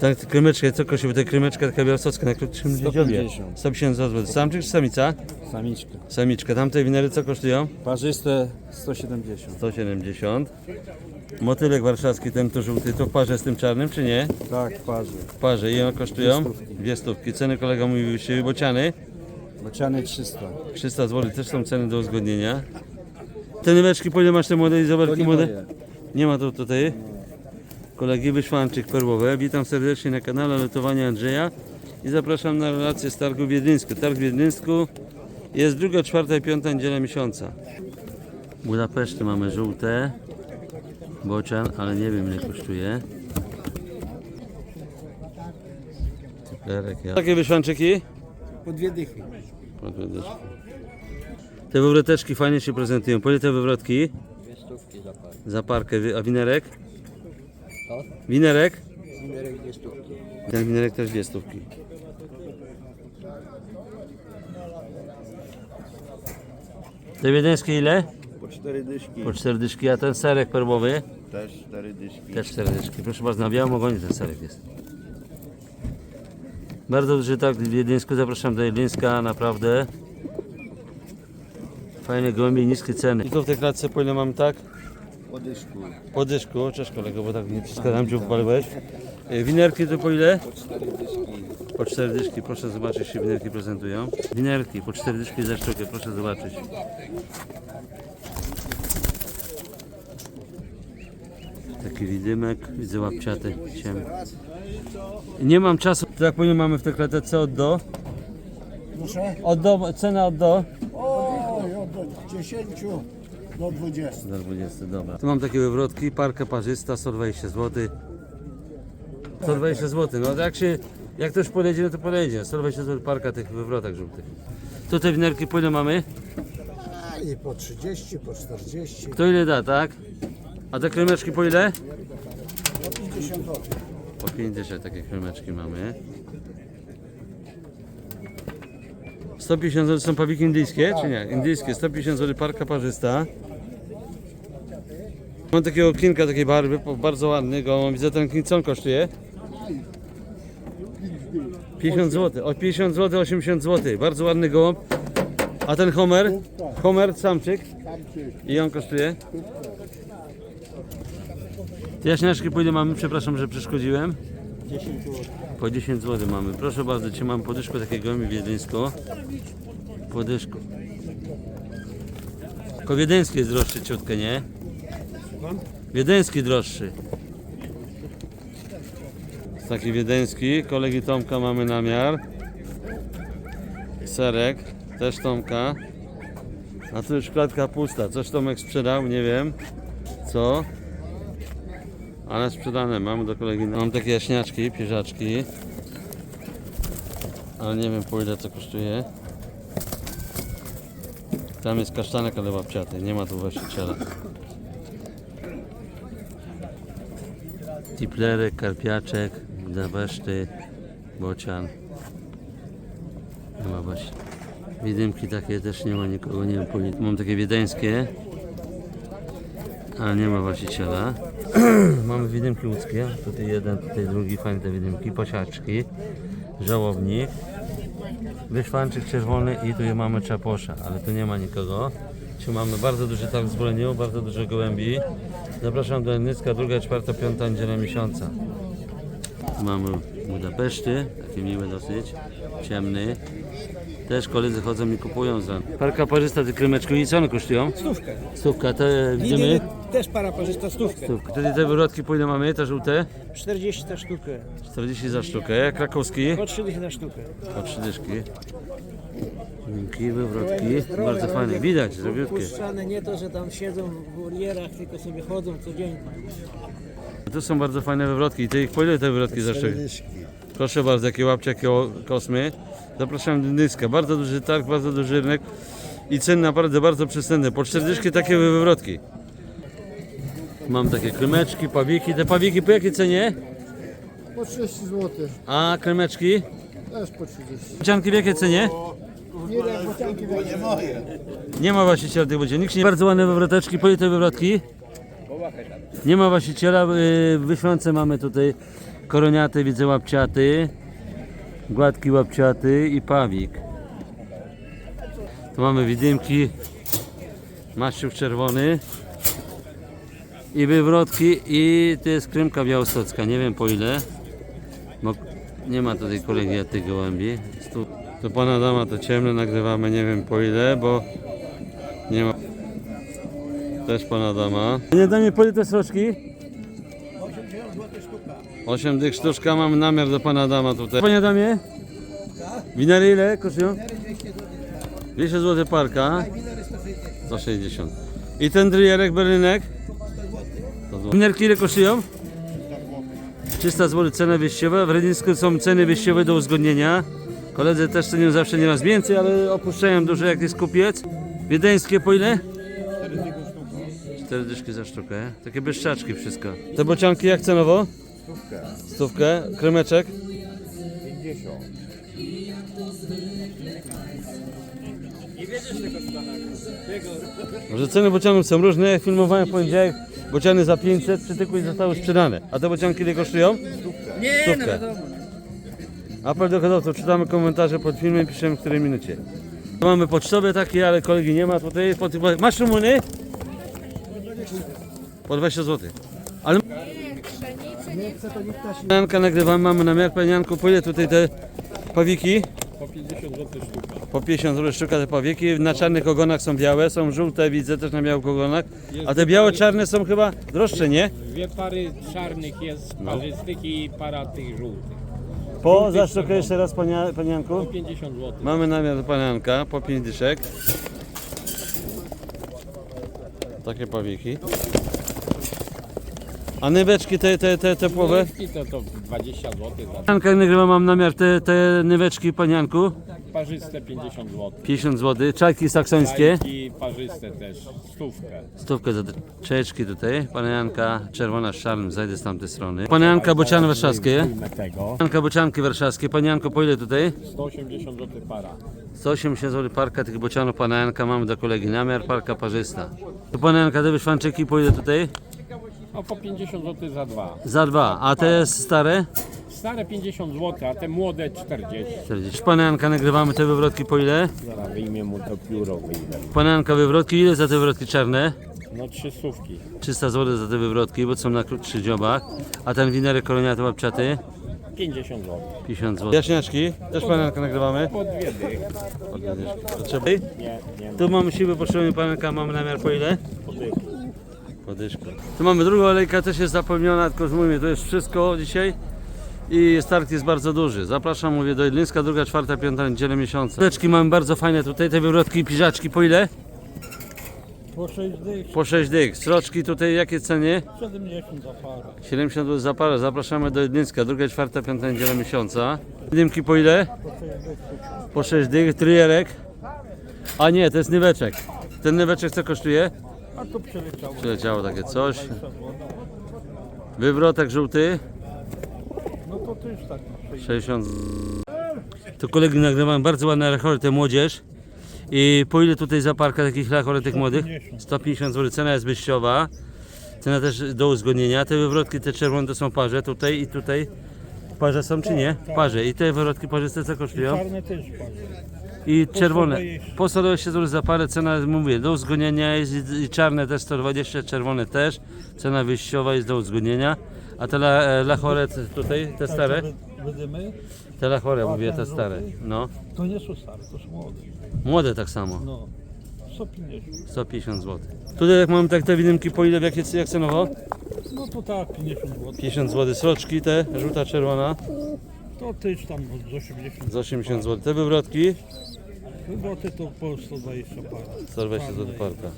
Tak, krymeczka, co kosztuje? Te krymeczka taka białostocka na krótszym dziobie. 150. 150 zł. Samczyk czy samica? Samiczka. Samiczka. Tamte winery co kosztują? Parzyste 170. 170. Motylek warszawski, ten to żółty, to w parze z tym czarnym, czy nie? Tak, w parze. W parze. I one kosztują? Dwie stówki. Dwie stówki. Ceny kolega mówił się bociany. Bociany 300. 300 zł też są ceny do uzgodnienia. Te nyweczki, po ile masz te młode i To nie młode? moje. Nie ma to tutaj. Kolegi Wyszwanczyk Perłowe. Witam serdecznie na kanale Lotowania Andrzeja i zapraszam na relację z targu w Wiedyńsku. Targ w Wiedyńsku jest druga, czwarta i piąta niedziela miesiąca. W Budapeszcie mamy żółte. Bocian, ale nie wiem ile kosztuje. Cyplerek, ja. Takie wyszwanczyki? Po dwie dychy. Podpowiadasz. Te wywroteczki fajnie się prezentują. Po ile te wywrotki? Dwie stówki za parę. Za parkę. A winerek? Co? Winerek? Numerek dwie stówki. Ten winerek też dwie stówki. Te wiedeńskie ile? Po cztery dyszki, Po cztery dyszki, a ten serek perłowy? też cztery dyszki. Też cztery dyszki. Proszę bardzo, na białym ogonie ten serek jest. Bardzo duży tak w Wiedeńsku, zapraszam do Wiedeńska, naprawdę. Fajne gołębie, niskie ceny. I tu w tej klatce po ile mam tak? Po dyszku, Po dyszku, cześć kolego, bo tak nie przeszkadzam, cię upaliłeś. Y, Winerki to po ile? po cztery dyszki. Po cztery dyszki, proszę zobaczyć, jak się winerki prezentują. Winerki po cztery dyszki za sztukę, proszę zobaczyć. Taki widymek, widzę łapciaty, ciemny. Nie mam czasu, to jak powiem mamy w tej klatce od do? Proszę? Od do, cena od do? Oj, od 10 do 20. Do 20, dobra. Tu mam takie wywrotki, parka parzysta, 120 zł. 120 zł, no jak się, jak ktoś podejdzie, no to podejdzie. 120 zł parka tych wywrotek żółtych. Tu te winerki po ile mamy? I po 30, po 40, Kto ile da, tak? A te kremeczki po ile? po 50 zł. Po 50 takie kremeczki mamy. 150 zł są pawiki indyjskie, czy nie? Indyjskie, 150 zł parka parzysta. Mam takiego okienka takiej barwy, bardzo ładny gołąb. Widzę ten kin, co on kosztuje? 50 zł, o 50 zł, 80 zł. Bardzo ładny gołąb. A ten Homer? Homer, samczyk. I on kosztuje? Jaśniaczki po ile mamy? Przepraszam, że przeszkodziłem. 10 zł. Po 10 zł mamy. Proszę bardzo, dzisiaj mam podyszku takiego gołębi wiedeńsko. Podyszku. Tylko wiedeński jest droższy ciutkę, nie? Wiedeński droższy. Taki wiedeński. Kolegi Tomka mamy namiar. Serek. Też Tomka. A tu już klatka pusta. Coś Tomek sprzedał, nie wiem. Co? Ale sprzedane mam do kolegi. Mam takie jaśniaczki, pierzaczki. Ale nie wiem po ile to kosztuje. Tam jest kasztanek, ale babciaty. Nie ma tu właściciela. Tiplerek, karpiaczek, daweszty, bocian. Nie ma właśnie. Widymki takie też nie ma nikogo, nie wiem. Mam takie wiedeńskie. Ale nie ma właściciela. Mamy widymki łódzkie. Tutaj jeden, tutaj drugi, fajne te widymki. Posiaczki, żałownik, wyszwanczyk czerwony i tu mamy czaposza, ale tu nie ma nikogo. Tu mamy bardzo duży targ w zbrojeniu, bardzo dużo gołębi. Zapraszam do Nycka, druga, czwarta, piąta niedziela miesiąca. Mamy Budapeszty, taki miły dosyć, ciemny. Też koledzy chodzą i kupują za. Parka parzysta, te krymeczki, i co one kosztują? Stówkę. Stówka, te widzimy. Też para parzysta stówkę. Stówka. Wtedy te wywrotki po ile mamy, te żółte? 40 za sztukę. 40 za sztukę. Krakowski Po 3 dychy za sztukę. po 3 dyszki. Dzięki, wywrotki. Bardzo fajne. Widać, zrobiutkie. Puszczane nie to, że tam siedzą w wolierach, tylko sobie chodzą codziennie. Tu są bardzo fajne wywrotki. I te, po ile te wywrotki za sztukę? Proszę bardzo, jakie łapcie, jakie o- kosmy. Zapraszam do Nyska. Bardzo duży targ, bardzo duży rynek. I ceny naprawdę bardzo przystępne. Po 40 takie wywrotki. Mam takie krymeczki, pawiki. Te pawiki po jakiej cenie? Po 30 zł, A krymeczki? też po 30. Bocianki w jakiej cenie? Nie ma właściciela tych bocian. Nikt się nie... Bardzo ładne wywroteczki. Po ile te wywrotki? Nie ma właściciela. Yy, wyświance mamy tutaj koroniaty widzę łapciaty, gładki łapciaty i pawik. Tu mamy widymki, maściuch czerwony i wywrotki i to jest krymka białostocka, nie wiem po ile. Bo nie ma tutaj kolegi tych gołębi. Tu pana dama to ciemne nagrywamy, nie wiem po ile, bo nie ma. Też pana dama. Nie da mi po ile te sroczki? 8 dych sztuczka, mam namiar do pana dama tutaj. Panie damie? Winery ile kosztują? 200 zł parka. 160. I ten dryjerek berlinek? Winerki ile kosztują? 300 zł cena wyjściowa. W Redińsku są ceny wyjściowe do uzgodnienia. Koledzy też cenią zawsze nieraz więcej, ale opuszczają dużo jak jest kupiec. Wiedeńskie po ile? 4 dyszki za sztukę. Takie byszczaczki wszystko. Te bocianki jak cenowo? Stówkę. Stówkę. Kremeczek? 50. Może ceny bocianów są różne. Jak filmowałem w poniedziałek, bociany za 500 przytykły i zostały sprzedane. A te bocianki ile kosztują? Nie, Stówkę. Apel do hodowców, czytamy komentarze pod filmem, piszemy w której minucie. Mamy pocztowe takie, ale kolegi nie ma tutaj. Pod... Masz rumuny? Po 20 zł. Ale... Panianka nagrywamy, mamy namiar panianku. Po ile tutaj te pawiki? Po 50 zł sztuka. Po 50 zł sztuka te pawiki. Na czarnych ogonach są białe, są żółte, widzę też na białych ogonach. A te białe, czarne są chyba droższe, nie? Dwie pary czarnych jest parzystych i para tych żółtych. Po za sztukę jeszcze raz pania, panianku. Po 50 zł. Mamy namiar do panianka po 5 dyszek. Takie pawiki. A nyweczki te, te, te tepłowe? I to, to 20 zł za nagrywa, mam namiar te, te nyweczki panianku. Parzyste 50 zł. 50 zł. Czajki saksońskie. I parzyste też stówkę. Stówkę za te czeczki tutaj. Panianka czerwona z zajdę z tamtej strony. Panianka bociany warszawskie. Tego. Panianka bocianki warszawskie. Panianko po ile tutaj? 180 zł para. 180 zł parka tych bocianów panianka mamy do kolegi. Namiar parka parzysta. Tu panianka te wyszwanczyki po ile tutaj? No po 50 zł za dwa. Za dwa. A te stare? Stare 50 zł, a te młode 40. 40. Panianka nagrywamy te wywrotki po ile? Zaraz wyjmie mu to pióro wyjdę. Panianka wywrotki, ile za te wywrotki czarne? No trzy stówki. 300 zł za te wywrotki, bo są na krótszych dziobach. A ten winerek koloniaty łapciaty? 50 zł. 50 zł. Jaśniaczki, też panianka nagrywamy. Po dwie dychy. To trzeba. Nie, nie. Tu mamy siły, potrzebujemy panianka, mamy namiar po ile? Po dychy. Podyszkę. Tu mamy drugą olejkę, też jest zapełniona, tylko mówię, to jest wszystko dzisiaj. I start jest bardzo duży. Zapraszam, mówię, do Jedlińska, druga, czwarta, piąta niedziela miesiąca. Leczki mamy bardzo fajne tutaj, te wywrotki i piżaczki po ile? Po 6 dych, Po 6 dych. Sroczki tutaj jakie cenie? 70 za parę. 70 zł za parę. Zapraszamy do Jedlińska, druga, czwarta, piąta niedziela miesiąca. Dymki po ile? Po 6 dych. Tryjerek? A nie, to jest nyweczek. Ten nyweczek co kosztuje? A tu przeleciało. Przyleciało takie coś. Wywrotek żółty. To też tak na 6. 60. To kolegi nagrywam bardzo ładne rechory, młodzież. I po ile tutaj za parka takich rechoretek młodych? 150 zł. Cena jest wyjściowa. Cena też do uzgodnienia. Te wywrotki, te czerwone to są parze tutaj i tutaj. Parze są czy nie? Parze. I te wywrotki parzyste co kosztują? Czarne też. I czerwone. Po 120 zł za parę. Cena mówię do uzgodnienia jest i- i czarne też 120, czerwone też. Cena wyjściowa jest do uzgodnienia. A te la, e, tutaj, te stare? Wydymy? Te lachore, mówię, te stare. No. To nie są stare, to są młode. Młode tak samo. No. 150. 150 zł. Tutaj jak mamy tak te widymki po ile, w jakie jak cenowo? No to tak, 50 zł. 50 zł. Sroczki te, żółta, czerwona To też tam z 80. z 80 zł. Te wywrotki Wyboty to po 120 parę. 120 zł parka.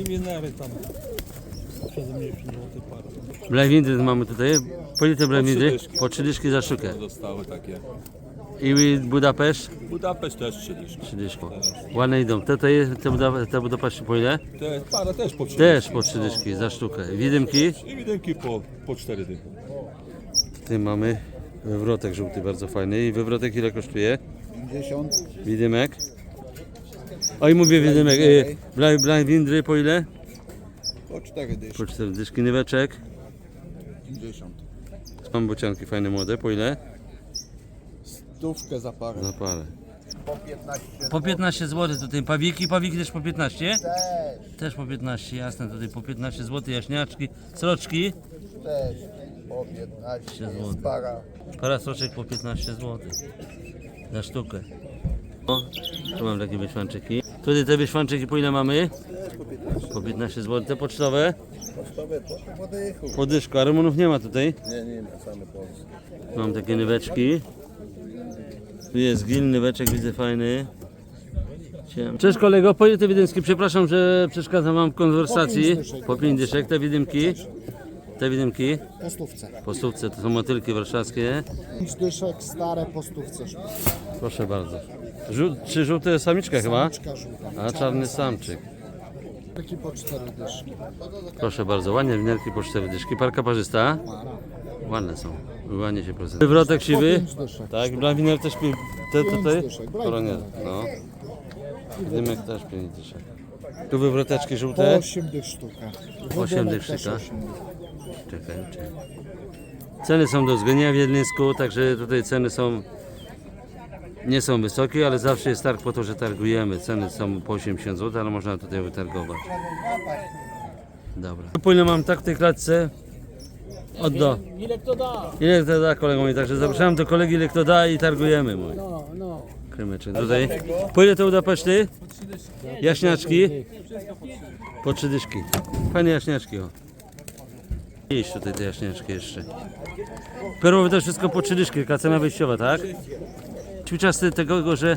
I winery tam 70 zł parę. Blawindy mamy tutaj. Po ile te blawindy? Po 3 dyszki za sztukę. Zostały takie. I Budapeszt? Budapeszt też trzy dyszki. 3 dyszki. Ładne idą. Te, te, te, Buda, te Budapeszty po ile? Te para też po trzy Też po 3 dyszki za sztukę. Widymki? I widymki po, po cztery dychy. Tutaj mamy wywrotek żółty, bardzo fajny. I wywrotek ile kosztuje? 50. Widymek. Oj, mówię widymek. Y, bla- Blawindry po ile? Po 4 dyszki. Po 4 dyszki. Nyweczek. 50. Mam bocianki fajne młode, po ile? Stówkę za parę. Na parę. Po 15 Po 15 zł tutaj pawiki, pawiki też po 15? Też po 15, jasne, tutaj po 15 zł, jaśniaczki, sroczki, też. Po 15 zł. jest para. para sroczek po 15 zł. Na sztukę. O, tu mam takie wyświanczyki. Tutaj te wyświanczyki po ile mamy? Po 15 zł. Te pocztowe? Kosztowe to po dychu. Po dyszku, a Rumunów nie ma tutaj. Nie, nie ma same Polskie. Mam takie nyweczki. Tu jest gil, nyweczek widzę fajny. Cześć kolego, po te widymski? Przepraszam, że przeszkadzam wam w konwersacji. Po 5 dyszek. Te widymki. Te widymki. Po stówce. Po stówce to są motylki warszawskie. Pięć dyszek stare po stówce. Proszę bardzo. Żół, czy żółte samiczka chyba? Samiczka żółta. A czarny samczyk. Po cztery dyszki. Proszę bardzo, ładnie winerki po 4 dyszki. Parka parzysta. Ładne są. Ładnie się prezentują. Wywrotek siwy. Tak, blanwiner też pi- te tutaj. dyszek, Koronie. No. Dymek też 5 dyszek. Tu wywroteczki Po żółte. osiem dych sztuka. Wodonek dych też sztuka. osiem dych. Czekaj, czekaj. Ceny są do zgonienia w Jedlińsku, także tutaj ceny są nie są wysokie, ale zawsze jest targ po to, że targujemy. Ceny są po 80 zł, ale można tutaj wytargować. Dobra. Ile mam tak w tej klatce? Oddo. Ile kto da? Ile to da kolego mój? Także zapraszam do kolegi, ile kto da i targujemy mój. No, no. Krymeczek tutaj. Po ile to uda paszty? Jaśniaczki? Po trzy dyszki. Fajne jaśniaczki o. Iść tutaj te jaśniaczki jeszcze. Perłowe to wszystko po trzy dyszki, taka cena wyjściowa, tak? Ćwiczasty tego, że...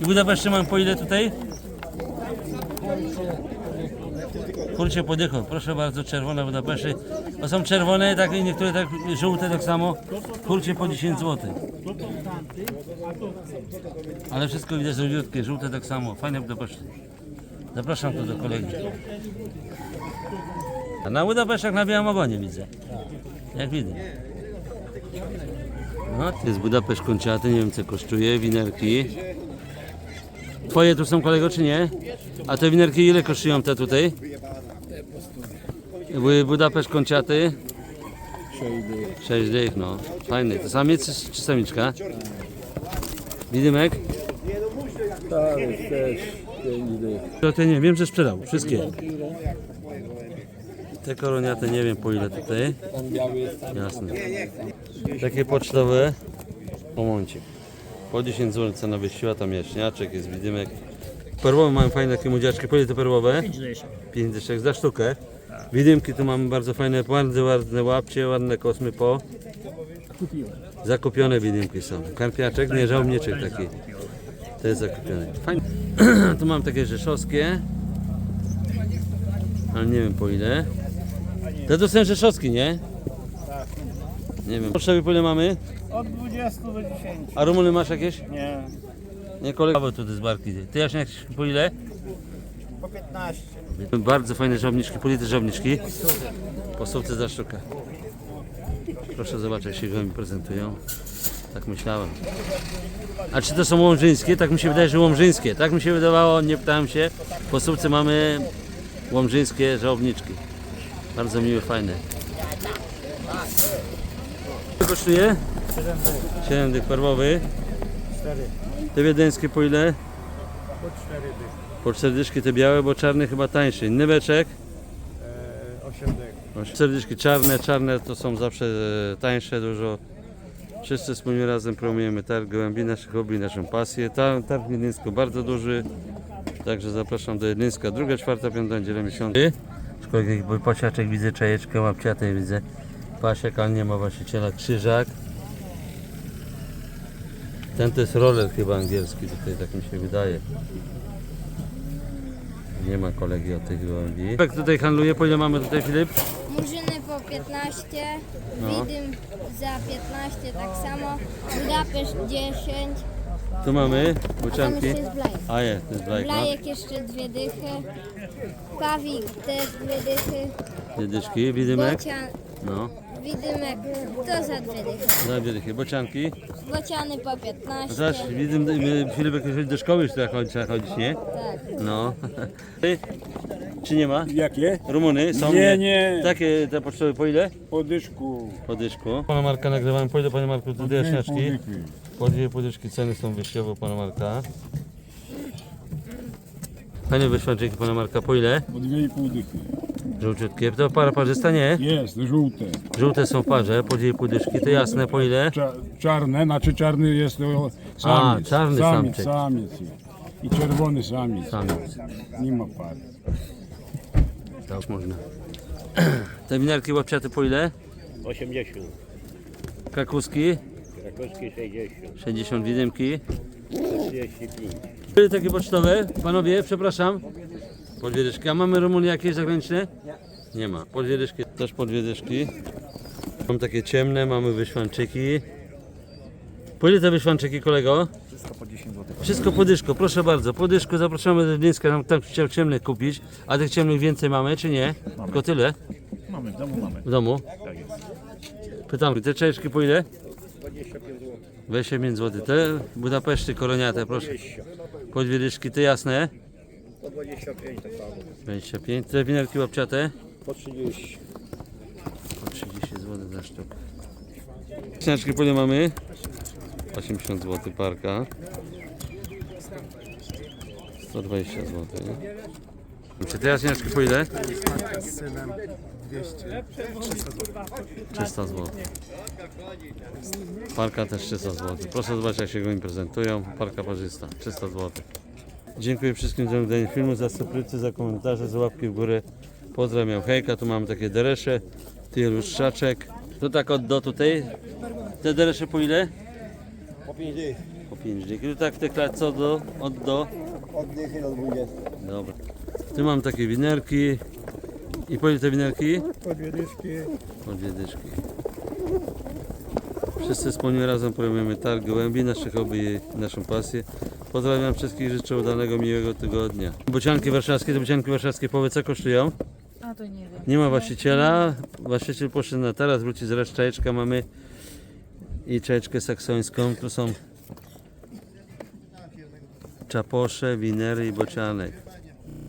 I Budapeszcie mam po ile tutaj? Kurcie podychą, proszę bardzo, czerwone Budapeszty. To są czerwone, tak i niektóre tak żółte tak samo. Kurcie po 10 zł. Ale wszystko widać żółciutkie, żółte tak samo. Fajne Budapeszty. Zapraszam tu do kolegi. A na Budapesztach na białym ogonie widzę. Jak widzę. No, to jest Budapeszt konciaty, nie wiem co kosztuje, winerki. Twoje tu są kolego czy nie? A te winerki ile kosztują te tutaj? Bu- Budapeszt konciaty? 6 dych, no. Fajny. To samiec czy- czy samiczka? Widymek? Tak, też 5 dych. To te nie wiem, że sprzedał. Wszystkie. Te koroniate nie wiem po ile tutaj. Jasne. Takie pocztowe. Momencik. Po 10 zł cena wyjściowa, tam jaśniaczek, jest widymek. Perłowe mamy fajne takie młodziaczki. Po ile te perłowe? 5 dyszek za sztukę. Widymki tu mamy bardzo fajne, bardzo ładne łapcie, ładne kosmy po. Zakupione widymki są. Karpiaczek, nie żałobniczek taki. To jest zakupione. Fajnie. tu mam takie rzeszowskie. Ale nie wiem po ile. To to są rzeszowski, nie? Nie wiem. Potrzeby po ile mamy? Od 20 do 10. A Rumuny masz jakieś? Nie. Nie kolega. tu te zbarki. Ty jaśniak po ile? Po 15. Bardzo fajne żołniczki, polite żołniczki. Po stówce za sztukę. Proszę zobaczyć, jak się gołębie prezentują. Tak myślałem. A czy to są łomżyńskie? Tak mi się wydaje, że łomżyńskie. Tak mi się wydawało, nie pytałem się. Po stówce mamy łomżyńskie żołniczki. Bardzo miłe, fajne. Co kosztuje? 7 dych perłowy. 4. Te wiedeńskie po ile? Po 4 dych. Po 4 dyszki te białe, bo czarny chyba tańszy. Nyweczek? E, 8 dych. Serduszki czarne, czarne to są zawsze e, tańsze dużo. Wszyscy wspólnie razem promujemy targ gołębi, nasze hobby, naszą pasję. Ta- Targ w Jedlińsku bardzo duży, także zapraszam do Jedlińska. Druga, czwarta, piąta niedziela miesiąca. Szkolek, pasiaczek widzę, czajeczkę łapciatej widzę. Pasiek, ale nie ma właściciela, krzyżak. Ten to jest roller chyba angielski, tutaj tak mi się wydaje. Nie ma kolegi od tych gołębi. Jak tutaj handluje, po ile mamy tutaj Filip? Murzyny po 15, No. Widym za 15 tak samo, Budapeszt 10, Tu mamy a tam bucianki. jeszcze jest Blajek. A jest, to jest blajk, no. Blajek jeszcze dwie dychy, Pawik też dwie dychy, Dwie dyszki, widymek. Bocian, No, Widymek to za dwie dychy, za dwie dychy. Bocianki. Bociany po No 15, Zaś, widym, my- Filip jak chodzi do szkoły już trzeba chodzić, trzeba chodzić, nie? tak, No. Ty? Czy nie ma? Jakie? Rumuny są? Nie, nie. Takie te pocztowe po ile? Po dyszku. Po dyszku. Pana Marka nagrywałem. Po ile Panie Marku? Tu dwie jaśniaczki. Po dwie podyszki ceny są wyjściowe Pana Marka. Panie wyszwanczyki Pana Marka, po ile? Po dwie i pół dychy. Żółciutkie. To para parzysta, nie? Jest, żółte. Żółte są w parze, po dwie pudyszki. To jasne, po ile? Cza, czarne, znaczy czarny jest to samiec. A, czarny samiec, samczyk. samiec jest. I czerwony samiec. Samiec. Nie ma pary. Tak można. Te winiarki łapciate po ile? 80, Krakuski? krakowskie 60, 60 widymki. 35. Były takie pocztowe? Panowie, przepraszam. Po dwie dyszki. A mamy Rumuny jakieś zagraniczne? Nie ma. Po dwie dyszki. Też po dwie dyszki. Mam takie ciemne, mamy wyszwanczyki. Po ile te wyszwanczyki, kolego? Wszystko po 10 zł. Wszystko po dyszku, proszę bardzo. Po dyszku zapraszamy do Gdyńska, nam tam chciał ciemnych kupić. A tych ciemnych więcej mamy, czy nie? Tylko tyle? Mamy, w domu mamy. W domu? Tak jest. Pytam, te czajeczki po ile? 25 zł. Te Budapeszty koroniate, proszę. Po dwie dyszki, te jasne? Po 25 tak samo. 25. Te winerki łapciate? Po 30. Po 30 zł za sztukę. Śniaczki po ile mamy? 80 zł parka. 120 zł. Czy te jaśniaczki po ile? 300 zł. Parka też 300 zł. Proszę zobaczyć jak się go im prezentują. Parka parzysta 300 zł. Dziękuję wszystkim za oglądanie filmu, za subskrypcję, za komentarze, za łapki w górę. Pozdrawiam hejka, tu mamy takie deresze, ty lustrzaczek. To tak od do tutaj. Te deresze po ile? Po 5 dych. Po 5 dych. I tu tak w tej klatce od do, od do. Od dychy do 20. Dobra. Tu mam takie winerki. I po ile te winerki? Po dwie dyszki. Po dwie dyszki. Wszyscy wspólnie razem promujemy targ gołębi, nasze hobby i naszą pasję. Pozdrawiam wszystkich, życzę udanego, miłego tygodnia. Bocianki warszawskie, te bocianki warszawskie powie co kosztują? A to nie wiem. Nie ma właściciela. Właściciel poszedł na taras, wróci zaraz czajeczka mamy i czajeczkę saksońską. Tu są czaposze, winery i bocianek.